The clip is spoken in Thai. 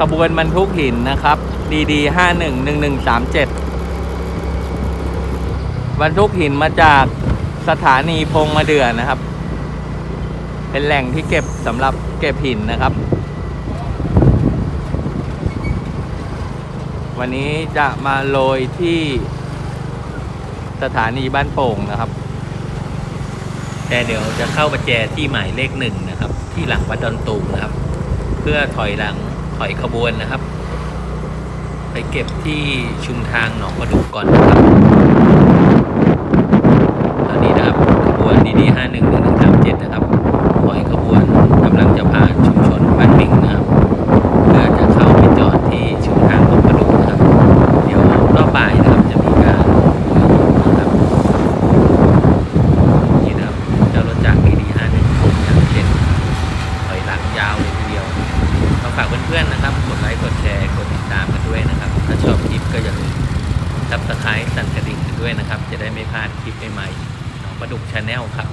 ขบวนบรรทุกหินนะครับดีดีห้าหนึ่งหนึ่งหนึ่งสามเจ็ดบรรทุกหินมาจากสถานีพงมาเดือนะครับ เป็นแหล่งที่เก็บสำหรับเก็บหินนะครับ วันนี้จะมาโรยที่สถานีบ้านโป่งนะครับ แต่เดี๋ยวจะเข้าประแจที่หมายเลขหนึ่งนะครับ ที่หลังวัดดอนตูมนะครับ เพื่อถอยหลัง ถอยขบวนนะครับ ไปเก็บที่ชุมทางหนองประดุกก่อนนะครับ ตอนนี้นะครับขบวนดีดีห้าหนึ่งหนึ่งหนึ่งสามเจ็ดนะครับถอยขบวนกำลังจะผ่านชุมชนบ้านปิงนะครับ เพื่อจะเข้าไปจอดที่ชุมทางหนองประดุกนะครับ เดี๋ยวรอบบ่ายนะครับจะมีการนะครับ นี่นะครับเจ้ารถจักรดีห้าหนึ่งอย่างเช่นถอยหลังยาวเลยทีเดียวก็ฝาก เพื่อนๆนะครับ กดไลค์ กดแชร์ กดติดตามกันด้วยนะครับ ถ้าชอบคลิปก็อย่าลืมซับสไครต์สั่นกระดิ่งกันด้วยนะครับ จะได้ไม่พลาดคลิปใหม่ๆของประดุกชาแนลครับ